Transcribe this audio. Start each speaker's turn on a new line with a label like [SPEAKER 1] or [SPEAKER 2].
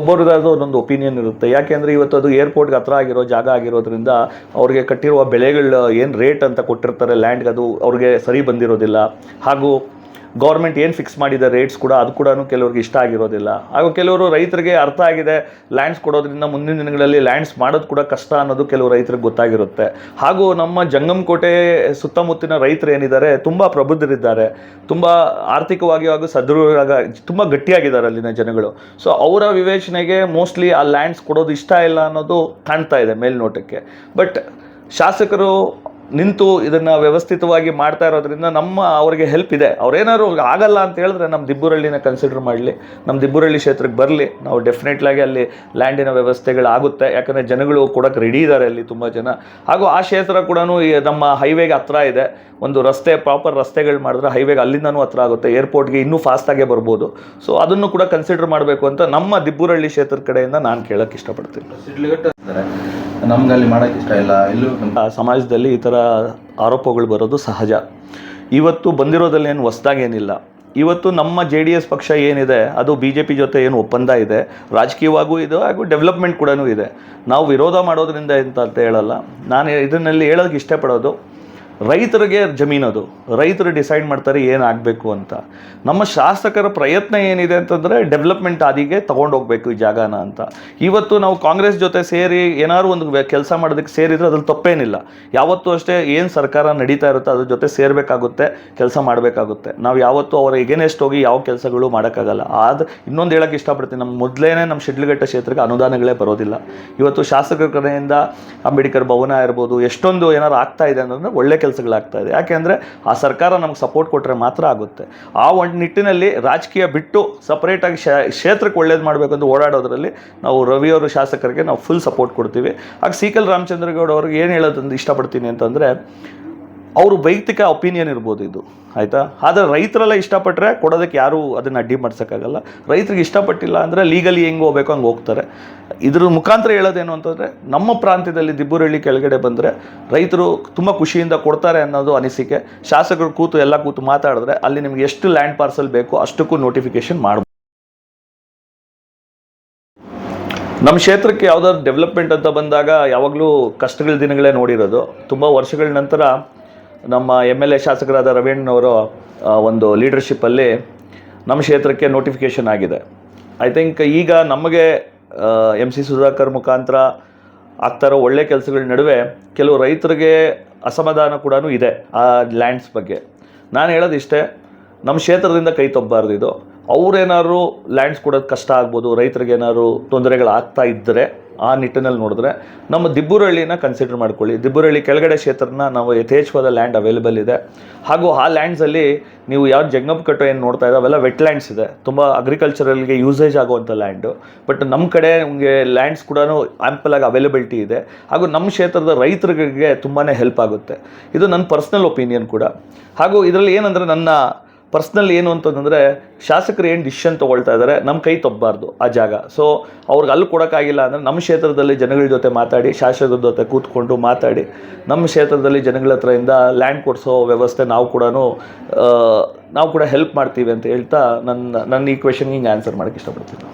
[SPEAKER 1] ಒಬ್ಬರದಾದ ಒಂದೊಂದು ಒಪಿನಿಯನ್ ಇರುತ್ತೆ. ಯಾಕೆಂದರೆ ಇವತ್ತು ಅದು ಏರ್ಪೋರ್ಟ್ಗೆ ಹತ್ರ ಆಗಿರೋ ಜಾಗ ಆಗಿರೋದ್ರಿಂದ ಅವ್ರಿಗೆ ಕಟ್ಟಿರುವ ಬೆಲೆಗಳು ಏನು ರೇಟ್ ಅಂತ ಕೊಟ್ಟಿರ್ತಾರೆ ಲ್ಯಾಂಡ್ಗೆ ಅದು ಅವ್ರಿಗೆ ಸರಿ ಬಂದಿರೋದಿಲ್ಲ. ಹಾಗೂ ಗೌರ್ಮೆಂಟ್ ಏನು ಫಿಕ್ಸ್ ಮಾಡಿದೆ ರೇಟ್ಸ್ ಕೂಡ ಅದು ಕೂಡ ಕೆಲವ್ರಿಗೆ ಇಷ್ಟ ಆಗಿರೋದಿಲ್ಲ. ಹಾಗೂ ಕೆಲವರು ರೈತರಿಗೆ ಅರ್ಥ ಆಗಿದೆ ಲ್ಯಾಂಡ್ಸ್ ಕೊಡೋದ್ರಿಂದ ಮುಂದಿನ ದಿನಗಳಲ್ಲಿ ಲ್ಯಾಂಡ್ಸ್ ಮಾಡೋದು ಕೂಡ ಕಷ್ಟ ಅನ್ನೋದು ಕೆಲವು ರೈತರಿಗೆ ಗೊತ್ತಾಗಿರುತ್ತೆ. ಹಾಗೂ ನಮ್ಮ ಜಂಗಮಕೋಟೆ ಸುತ್ತಮುತ್ತಿನ ರೈತರು ಏನಿದ್ದಾರೆ, ತುಂಬ ಪ್ರಬುದ್ಧರಿದ್ದಾರೆ. ತುಂಬ ಆರ್ಥಿಕವಾಗಿ ಹಾಗೂ ಸದೃಢವಾಗ ತುಂಬ ಗಟ್ಟಿಯಾಗಿದ್ದಾರೆ ಅಲ್ಲಿನ ಜನಗಳು. ಸೊ ಅವರ ವಿವೇಚನೆಗೆ ಮೋಸ್ಟ್ಲಿ ಆ ಲ್ಯಾಂಡ್ಸ್ ಕೊಡೋದು ಇಷ್ಟ ಇಲ್ಲ ಅನ್ನೋದು ಕಾಣ್ತಾ ಇದೆ ಮೇಲ್ನೋಟಕ್ಕೆ. ಬಟ್ ಶಾಸಕರು ನಿಂತು ಇದನ್ನ ವ್ಯವಸ್ಥಿತವಾಗಿ ಮಾಡ್ತಾ ಇರೋದ್ರಿಂದ ನಮ್ಮ ಅವ್ರಿಗೆ ಹೆಲ್ಪ್ ಇದೆ. ಅವ್ರೇನಾದ್ರು ಆಗಲ್ಲ ಅಂತ ಹೇಳಿದ್ರೆ ನಮ್ಮ ದಿಬ್ಬುರಳ್ಳಿನ ಕನ್ಸಿಡರ್ ಮಾಡಲಿ. ನಮ್ಮ ದಿಬ್ಬುರಳ್ಳಿ ಕ್ಷೇತ್ರಕ್ಕೆ ಬರಲಿ. ನಾವು ಡೆಫಿನೆಟ್ಲಾಗಿ ಅಲ್ಲಿ ಲ್ಯಾಂಡಿನ ವ್ಯವಸ್ಥೆಗಳಾಗುತ್ತೆ ಯಾಕಂದರೆ ಜನಗಳು ಕೊಡೋಕೆ ರೆಡಿ ಇದ್ದಾರೆ ಅಲ್ಲಿ ತುಂಬ ಜನ. ಹಾಗೂ ಆ ಕ್ಷೇತ್ರ ಕೂಡ ನಮ್ಮ ಹೈವೇಗೆ ಹತ್ರ ಇದೆ. ಒಂದು ರಸ್ತೆ ಪ್ರಾಪರ್ ರಸ್ತೆಗಳು ಮಾಡಿದ್ರೆ ಹೈವೇಗೆ ಅಲ್ಲಿಂದನೂ ಹತ್ರ ಆಗುತ್ತೆ. ಏರ್ಪೋರ್ಟ್ಗೆ ಇನ್ನೂ ಫಾಸ್ಟಾಗೆ ಬರ್ಬೋದು. ಸೊ ಅದನ್ನು ಕೂಡ ಕನ್ಸಿಡರ್ ಮಾಡಬೇಕು ಅಂತ ನಮ್ಮ ದಿಬ್ಬುರಳ್ಳಿ ಕ್ಷೇತ್ರದ ಕಡೆಯಿಂದ ನಾನು ಕೇಳೋಕ್ಕೆ ಇಷ್ಟಪಡ್ತೀನಿ.
[SPEAKER 2] ನಮ್ಗೆ ಅಲ್ಲಿ ಮಾಡೋಕ್ಕೆ ಇಷ್ಟ ಇಲ್ಲ, ಎಲ್ಲೂ
[SPEAKER 1] ಸಮಾಜದಲ್ಲಿ ಈ ಥರ ಆರೋಪಗಳು ಬರೋದು ಸಹಜ. ಇವತ್ತು ಬಂದಿರೋದಲ್ಲಿ ಏನು ಹೊಸ್ದಾಗೇನಿಲ್ಲ ಇವತ್ತು ನಮ್ಮ ಜೆ ಡಿ ಎಸ್ ಪಕ್ಷ ಏನಿದೆ, ಅದು ಬಿ ಜೆ ಪಿ ಜೊತೆ ಏನು ಒಪ್ಪಂದ ಇದೆ, ರಾಜಕೀಯವಾಗೂ ಇದೆ ಹಾಗೂ ಡೆವಲಪ್ಮೆಂಟ್ ಕೂಡ ಇದೆ. ನಾವು ವಿರೋಧ ಮಾಡೋದ್ರಿಂದ ಅಂತ ಹೇಳಲ್ಲ. ನಾನು ಇದನ್ನಲ್ಲಿ ಹೇಳೋಕ್ಕೆ ಇಷ್ಟಪಡೋದು ರೈತರಿಗೆ ಜಮೀನದು ರೈತರು ಡಿಸೈಡ್ ಮಾಡ್ತಾರೆ ಏನಾಗಬೇಕು ಅಂತ. ನಮ್ಮ ಶಾಸಕರ ಪ್ರಯತ್ನ ಏನಿದೆ ಅಂತಂದರೆ ಡೆವಲಪ್ಮೆಂಟ್ ಹಾದಿಗೆ ಹೋಗಬೇಕು ಈ ಜಾಗನ ಅಂತ. ಇವತ್ತು ನಾವು ಕಾಂಗ್ರೆಸ್ ಜೊತೆ ಸೇರಿ ಏನಾದ್ರು ಒಂದು ಕೆಲಸ ಮಾಡೋದಕ್ಕೆ ಸೇರಿದ್ರೆ ಅದ್ರಲ್ಲಿ ತಪ್ಪೇನಿಲ್ಲ. ಯಾವತ್ತೂ ಅಷ್ಟೇ ಏನು ಸರ್ಕಾರ ನಡೀತಾ ಇರುತ್ತೋ ಅದ್ರ ಜೊತೆ ಸೇರಬೇಕಾಗುತ್ತೆ, ಕೆಲಸ ಮಾಡಬೇಕಾಗುತ್ತೆ. ನಾವು ಯಾವತ್ತೂ ಅವರ ಎಗೇನೆಸ್ಟ್ ಹೋಗಿ ಯಾವ ಕೆಲಸಗಳು ಮಾಡೋಕ್ಕಾಗಲ್ಲ. ಆದ, ಇನ್ನೊಂದು ಹೇಳೋಕ್ಕೆ ಇಷ್ಟಪಡ್ತೀನಿ. ನಮ್ಮ ಮೊದಲೇ ನಮ್ಮ ಶಿಡ್ಲಘಟ್ಟ ಕ್ಷೇತ್ರಕ್ಕೆ ಅನುದಾನಗಳೇ ಬರೋದಿಲ್ಲ. ಇವತ್ತು ಶಾಸಕರ ಕಡೆಯಿಂದ ಅಂಬೇಡ್ಕರ್ ಭವನ ಇರ್ಬೋದು, ಎಷ್ಟೊಂದು ಏನಾರು ಆಗ್ತಾ ಇದೆ ಅಂತಂದರೆ ಒಳ್ಳೆ ಕೆಲಸಗಳಾಗ್ತಾ ಇದೆ. ಯಾಕೆಂದರೆ ಆ ಸರ್ಕಾರ ನಮಗೆ ಸಪೋರ್ಟ್ ಕೊಟ್ಟರೆ ಮಾತ್ರ ಆಗುತ್ತೆ. ಆ ಒಂದು ನಿಟ್ಟಿನಲ್ಲಿ ರಾಜಕೀಯ ಬಿಟ್ಟು ಸಪ್ರೇಟಾಗಿ ಕ್ಷೇತ್ರಕ್ಕೆ ಒಳ್ಳೇದು ಮಾಡಬೇಕು ಅಂತ ಓಡಾಡೋದ್ರಲ್ಲಿ ನಾವು ರವಿಯವರು ಶಾಸಕರಿಗೆ ನಾವು ಫುಲ್ ಸಪೋರ್ಟ್ ಕೊಡ್ತೀವಿ. ಆಗ ಸೀಕಲ್ ರಾಮಚಂದ್ರಗೌಡ ಅವ್ರಿಗೆ ಏನು ಹೇಳೋದಂದು ಇಷ್ಟಪಡ್ತೀನಿ ಅಂತಂದರೆ ಅವರು ವೈಯಕ್ತಿಕ ಒಪಿನಿಯನ್ ಇರ್ಬೋದು ಇದು, ಆಯಿತಾ? ಆದರೆ ರೈತರೆಲ್ಲ ಇಷ್ಟಪಟ್ಟರೆ ಕೊಡೋದಕ್ಕೆ ಯಾರೂ ಅದನ್ನು ಅಡ್ಡಿ ಮಾಡ್ಸೋಕ್ಕಾಗಲ್ಲ. ರೈತರಿಗೆ ಇಷ್ಟಪಟ್ಟಿಲ್ಲ ಅಂದರೆ ಲೀಗಲಿ ಹೆಂಗೆ ಹೋಗ್ಬೇಕು, ಹಂಗೆ ಹೋಗ್ತಾರೆ. ಇದ್ರ ಮುಖಾಂತರ ಹೇಳೋದೇನು ಅಂತಂದರೆ, ನಮ್ಮ ಪ್ರಾಂತ್ಯದಲ್ಲಿ ದಿಬ್ಬುರಳ್ಳಿ ಕೆಳಗಡೆ ಬಂದರೆ ರೈತರು ತುಂಬ ಖುಷಿಯಿಂದ ಕೊಡ್ತಾರೆ ಅನ್ನೋದು ಅನಿಸಿಕೆ. ಶಾಸಕರು ಕೂತು ಎಲ್ಲ ಕೂತು ಮಾತಾಡಿದ್ರೆ ಅಲ್ಲಿ ನಿಮ್ಗೆ ಎಷ್ಟು ಲ್ಯಾಂಡ್ ಪಾರ್ಸಲ್ ಬೇಕು ಅಷ್ಟಕ್ಕೂ ನೋಟಿಫಿಕೇಶನ್ ಮಾಡ್ಬೋದು. ನಮ್ಮ ಕ್ಷೇತ್ರಕ್ಕೆ ಯಾವುದಾದ್ರು ಡೆವಲಪ್ಮೆಂಟ್ ಅಂತ ಬಂದಾಗ ಯಾವಾಗಲೂ ಕಷ್ಟಗಳ ದಿನಗಳೇ ನೋಡಿರೋದು. ತುಂಬ ವರ್ಷಗಳ ನಂತರ ನಮ್ಮ ಎಂ ಎಲ್ ಎ ಶಾಸಕರಾದ ರವೀಣ್ಣವರು ಒಂದು ಲೀಡರ್ಶಿಪ್ಪಲ್ಲಿ ನಮ್ಮ ಕ್ಷೇತ್ರಕ್ಕೆ ನೋಟಿಫಿಕೇಷನ್ ಆಗಿದೆ. ಐ ಥಿಂಕ್ ಈಗ ನಮಗೆ ಎಂ ಸಿ ಸುಧಾಕರ್ ಮುಖಾಂತರ ಆಗ್ತಾ ಇರೋ ಒಳ್ಳೆ ಕೆಲಸಗಳ ನಡುವೆ ಕೆಲವು ರೈತರಿಗೆ ಅಸಮಾಧಾನ ಕೂಡ ಇದೆ ಆ ಲ್ಯಾಂಡ್ಸ್ ಬಗ್ಗೆ. ನಾನು ಹೇಳೋದು ಇಷ್ಟೇ, ನಮ್ಮ ಕ್ಷೇತ್ರದಿಂದ ಕೈ ತಪ್ಪಬಾರ್ದು ಇದು. ಅವ್ರೇನಾದ್ರು ಲ್ಯಾಂಡ್ಸ್ ಕೊಡೋದು ಕಷ್ಟ ಆಗ್ಬೋದು, ರೈತರಿಗೆ ತೊಂದರೆಗಳು ತೊಂದರೆಗಳಾಗ್ತಾ ಇದ್ದರೆ ಆ ನಿಟ್ಟಿನಲ್ಲಿ ನೋಡಿದ್ರೆ ನಮ್ಮ ದಿಬ್ಬುರಳ್ಳಿನ ಕನ್ಸಿಡರ್ ಮಾಡ್ಕೊಳ್ಳಿ. ದಿಬ್ಬುರಳ್ಳಿ ಕೆಳಗಡೆ ಕ್ಷೇತ್ರನ ನಾವು ಯಥೇಚ್ಛವಾದ ಲ್ಯಾಂಡ್ ಅವೈಲೇಬಲ್ ಇದೆ. ಹಾಗೂ ಆ ಲ್ಯಾಂಡ್ಸಲ್ಲಿ ನೀವು ಯಾವ ಜಂಗಮ್ ಕಟ್ಟೋ ಏನು ನೋಡ್ತಾ ಇದ್ದಾವೆ ಅವೆಲ್ಲ ಲ್ಯಾಂಡ್ಸ್ ಇದೆ. ತುಂಬ ಅಗ್ರಿಕಲ್ಚರಲ್ಗೆ ಯೂಸೇಜ್ ಆಗುವಂಥ ಲ್ಯಾಂಡು ಬಟ್ ನಮ್ಮ ಕಡೆ ನಿಮಗೆ ಲ್ಯಾಂಡ್ಸ್ ಕೂಡ ಆ್ಯಂಪಲ್ ಆಗಿ ಅವೈಲಬಿಲಿಟಿ ಇದೆ. ಹಾಗೂ ನಮ್ಮ ಕ್ಷೇತ್ರದ ರೈತರಿಗೆ ತುಂಬಾ ಹೆಲ್ಪ್ ಆಗುತ್ತೆ. ಇದು ನನ್ನ ಪರ್ಸ್ನಲ್ ಒಪಿನಿಯನ್ ಕೂಡ. ಹಾಗೂ ಇದರಲ್ಲಿ ಏನಂದರೆ ನನ್ನ ಪರ್ಸ್ನಲ್ ಏನು ಅಂತಂದರೆ ಶಾಸಕರು ಏನು ಡಿಸಿಷನ್ ತೊಗೊಳ್ತಾ ಇದ್ದಾರೆ ನಮ್ಮ ಕೈ ತಪ್ಪಬಾರ್ದು ಆ ಜಾಗ. ಸೊ ಅವ್ರಿಗೆ ಅಲ್ಲಿ ಕೊಡೋಕ್ಕಾಗಿಲ್ಲ ಅಂದರೆ ನಮ್ಮ ಕ್ಷೇತ್ರದಲ್ಲಿ ಜನಗಳ ಜೊತೆ ಮಾತಾಡಿ, ಶಾಸಕರ ಜೊತೆ ಕೂತ್ಕೊಂಡು ಮಾತಾಡಿ, ನಮ್ಮ ಕ್ಷೇತ್ರದಲ್ಲಿ ಜನಗಳ ಹತ್ರದಿಂದ ಲ್ಯಾಂಡ್ ಕೊಡಿಸೋ ವ್ಯವಸ್ಥೆ ನಾವು ಕೂಡ ನಾವು ಕೂಡ ಹೆಲ್ಪ್ ಮಾಡ್ತೀವಿ ಅಂತ ಹೇಳ್ತಾ ನನ್ನ ನನ್ನ ಈ ಕ್ವೆಶನ್ಗೆ ಹಿಂಗೆ ಆನ್ಸರ್ ಮಾಡೋಕ್ಕೆ ಇಷ್ಟಪಡ್ತೀನಿ.